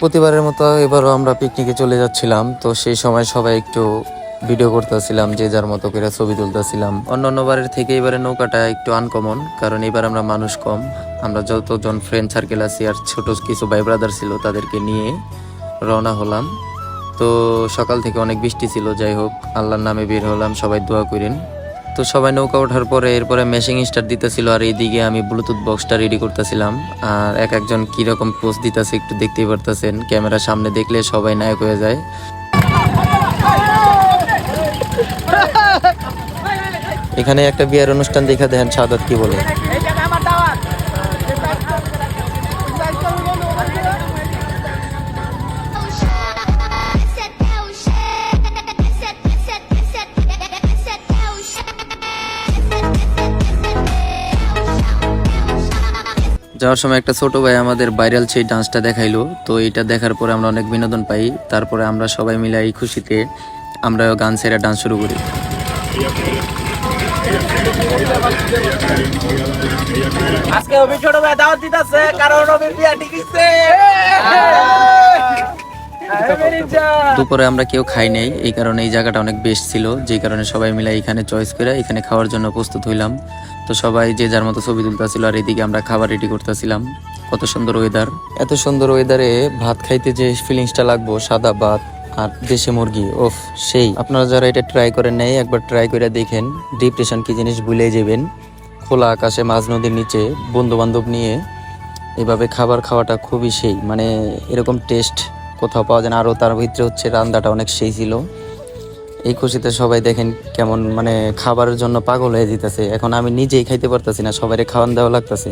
প্রতিবারের মতো এবারও আমরা পিকনিকে চলে যাচ্ছিলাম, তো সেই সময় সবাই একটু ভিডিও করতেছিলাম, যে যার মতো করে ছবি তুলতেছিলাম। অন্য বারের থেকে এবারে নৌকাটা একটু আনকমন কারণ এবার আমরা মানুষ কম। আমরা যতজন ফ্রেন্ড সার্কেল আছি আর ছোট কিছু ভাই ব্রাদার ছিল, তাদেরকে নিয়ে রওনা হলাম। তো সকাল থেকে অনেক বৃষ্টি ছিল, যাই হোক, আল্লাহর নামে বের হলাম, সবাই দোয়া করেন। তো সবাই নৌকা ওঠার পরে এরপরে মেশিং স্টার দিতেছিল আর এইদিকে আমি ব্লুটুথ বক্সটা রেডি করতেছিলাম। আর এক একজন কীরকম পোস্ট দিতেছে একটু দেখতেই পারতেছেন। ক্যামেরা সামনে দেখলে সবাই নায়ক হয়ে যায়। এখানে একটা বিয়ের অনুষ্ঠান দেখা দেখেন সাদাত, কি বলে? যাওয়ার সময় একটা ছোট ভাই আমাদের ভাইরাল সেই ডান্সটা দেখাইলো। তো এটা দেখার পরে আমরা অনেক বিনোদন পাই। তারপরে আমরা সবাই মিলে এই খুশিতে আমরা গান সেরা ডান্স শুরু করি। আজকে অভি ছোট ভাই দাওয়াত দিতেছে কারণ অভি বিয়া টিকিছে দুপুরে আমরা কেউ খাই নাই এই কারণে এই জায়গাটা অনেক বেস্ট ছিল। যেই কারণে সবাই মিলে এখানে চয়েস করে এখানে খাওয়ার জন্য প্রস্তুত হইলাম। তো সবাই যে যার মতো ছবি তুলতেছিল আর এদিকে আমরা খাবার রেডি করতেছিলাম। কত সুন্দর ওয়েদার এত সুন্দর ওয়েদারে ভাত খাইতে যে ফিলিংসটা লাগবো, সাদা ভাত আর দেশি মুরগি ওফ সেই। আপনারা যারা এটা ট্রাই করেন নাই, একবার ট্রাই করে দেখেন ডিপ্রেশন কি জিনিস ভুলে যাবেন। খোলা আকাশে, মাঝ নদীর নিচে বন্ধু বান্ধব নিয়ে এভাবে খাবার খাওয়াটা খুবই সেই। মানে এরকম টেস্ট কোথাও পাওয়া যায় না। আরও তার ভিতরে হচ্ছে রান্নাটা অনেক সেই ছিল। এই খুশিতে সবাই দেখেন কেমন মানে খাবারের জন্য পাগল হয়ে যেতেছে। এখন আমি নিজেই খাইতে পারতেছি না সবাই খাওয়ান দেওয়া লাগতেছে।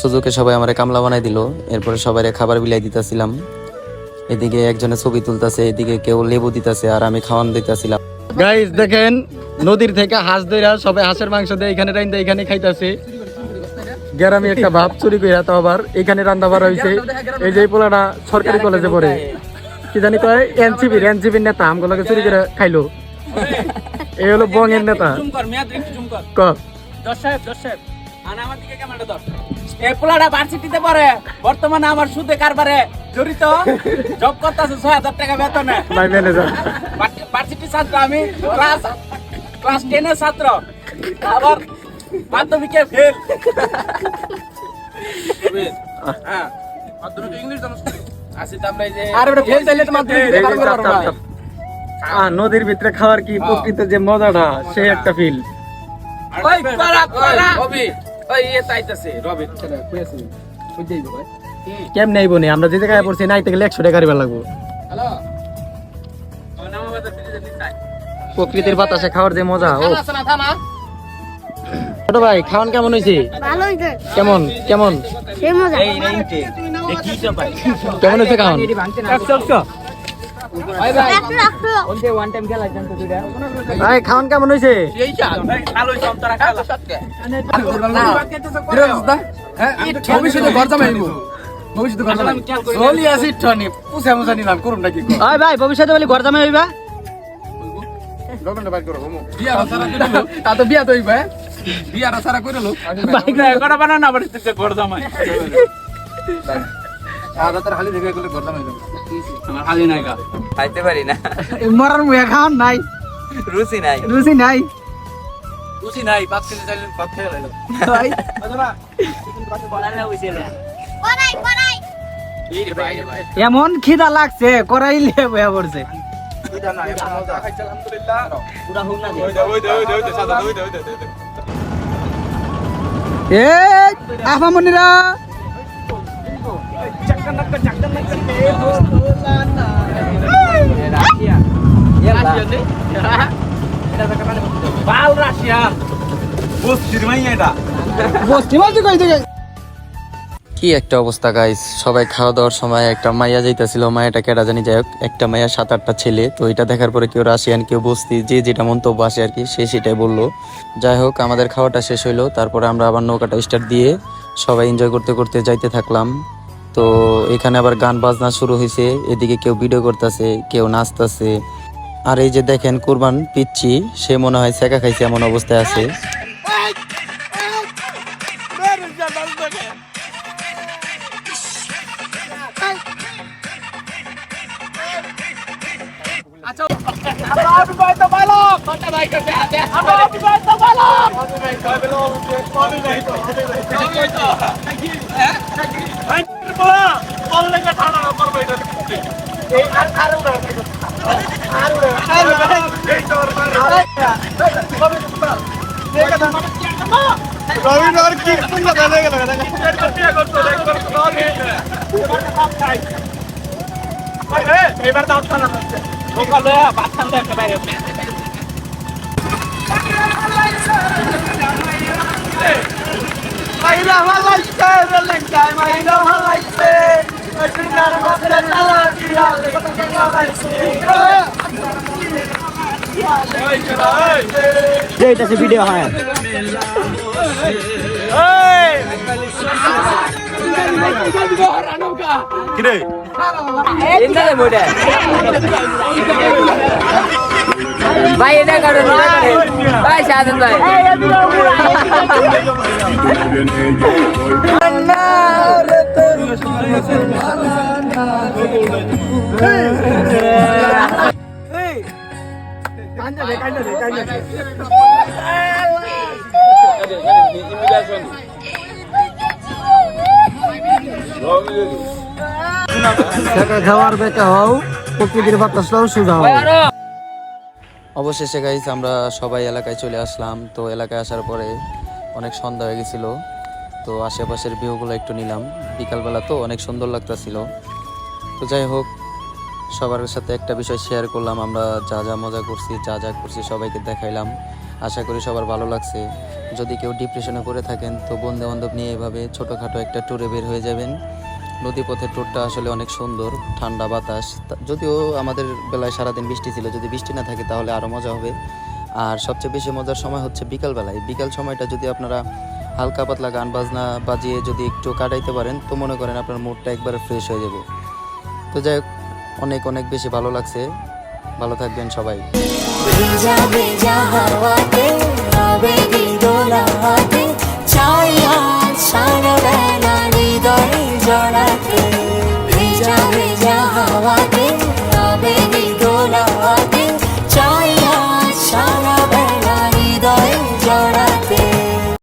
সুযোগে সবাই আমার কামলা বানাই দিল, এরপরে সবাই খাবার বিলাই দিতেছিলাম। এদিকে একজনে ছবি তুলতেছে, এদিকে কেউ লেবু দিতেছে আর আমি খাওয়ান দিতেছিলাম। গাইস দেখেন, নদীর থেকে হাঁস ধইরা সবাই হাঁসের মাংস দিয়ে, এখানে রাইন্দা, এখানে খাইতাছে। গ্রামে একটা ভাব চুরি কইরা তো আবার এখানে রান্না বাড়া হইছে। এই যে পোলাটা সরকারি কলেজে পড়ে। কি জানি কয় এনসিপির এনসিপির নেতা আমগুলোকে চুরি করে খাইলো। এই হলো বঙ্গের নেতা। জুম কর মেয়াদ একটু জুম কর। ক? দশ সাহেব দশ সাহেব আনা আমার দিকে ক্যামেরাটা ধর। এই পোলাটা ভার্সিটিতে পড়ে বর্তমানে আমার সুদে কারবারে জড়িত। জব করতেছে ছয় হাজার টাকা বেতনে। মাই ম্যানেজার ভার্সিটি ছাত্র আমি ক্লাস ক্লাস টেনের ছাত্র। আবার মাধ্যমিকে ফেল হ্যাঁ। মাধ্যমিক ইংলিশ জানো? নদীর ভিতরে খাওয়ার কি প্রকৃত যে মজাটা সে একটা ফিল কেমনে আইবো নি? আমরা যে জায়গায় পড়ছি নাইতে গেলে একশো টাকা লাগবো। প্রকৃতির বাতাসে খাওয়ার যে মজা ও ছোট ভাই খাওয়ান কেমন হয়েছে ভালো হইছে। কেমন কেমন মজা কেমন খাওয়ান কেমন হয়েছে এই চা ভালো সন্তরা ভবিষ্যতে ঘর জামাইবো ভবিষ্যতে ঘর জামাই চলি আসি মুছা নিলাম করুন নাকি ওই ভাই ভবিষ্যতে বলি ঘর জামাই হইবা? বাইর বিয়া সারা করে তা তো বিয়া তো হইবা বিয়া সারা করে লো বাইক না করা বানা না বাড়ি থেকে ঘর জামাই। আদা হালি দেখে গেলে ঘর জামাই আমার হালি নাই গা। খাইতে পারি না। মরার মুখে খাওয়ান নাই। রুচি নাই। রুচি নাই। বুঝি নাই বাদ খেতে চাইলে বাদ খেয়ে লাইলো করাই করাই এমন খিদা লাগছে করাইলে বয়া পড়ছে। এ আফামনিরা কি একটা অবস্থা গাইস সবাই খাওয়া দাওয়ার সময় একটা মাইয়া যাইতেছিল, মায়াটা কেটা জানি, যাই হোক, একটা মাইয়া সাত, আটটা ছেলে, তো এটা দেখার পরে কেউ রাশিয়ান, কেউ বস্তি, যে যেটা মন্তব্য আসে আর কি, সে সেটাই বলল। যাই হোক, আমাদের খাওয়াটা শেষ হইল, তারপরে আমরা আবার নৌকাটা স্টার্ট দিয়ে সবাই এনজয় করতে করতে যাইতে থাকলাম। তো এখানে আবার গান বাজনা শুরু হয়েছে, এদিকে কেউ ভিডিও করতেছে, কেউ নাচতেছে। আর এই যে দেখেন কুরবান পিচ্ছি, সে মনে হয় শেখা খাইছে এমন অবস্থায় আছে। আচ্ছা রবীন্দ্র কি লাগা দেখা করতে এবার দাও খানা সকালে ভাত খান দেখতে বাইরে মাইরা মাইরা যেটাছে ভিডিও হয় ভাই এটা কারণ ভাই সাধন ভাই খাওয়ার হও প্রকৃতির হও। অবশেষে গাইস আমরা সবাই এলাকায় চলে আসলাম। তো এলাকায় আসার পরে অনেক সন্ধ্যা হয়ে গেছিল। তো আশেপাশের ভিউগুলো একটু নিলাম। বিকালবেলা তো অনেক সুন্দর লাগতাছিল। তো যাই হোক সবার সাথে একটা বিষয় শেয়ার করলাম, আমরা যা যা মজা করছি, যা যা করছি সবাইকে দেখাইলাম। আশা করি সবার ভালো লাগছে। যদি কেউ ডিপ্রেশনে করে থাকেন, তো বন্ধু বান্ধব নিয়ে এভাবে ছোটোখাটো একটা ট্যুরে বের হয়ে যাবেন। নদীপথের ট্যুরটা আসলে অনেক সুন্দর, ঠান্ডা বাতাস। যদিও আমাদের বেলায় সারাদিন বৃষ্টি ছিল, যদি বৃষ্টি না থাকে তাহলে আরও মজা হবে। আর সবচেয়ে বেশি মজার সময় হচ্ছে বিকালবেলায়। বিকাল সময়টা যদি আপনারা হালকা পাতলা গান বাজনা বাজিয়ে যদি একটু কাটাইতে পারেন, তো মনে করেন আপনার মুডটা একবার ফ্রেশ হয়ে যাবে। তো যাই হোক অনেক অনেক বেশি ভালো লাগছে। ভালো থাকবেন সবাই।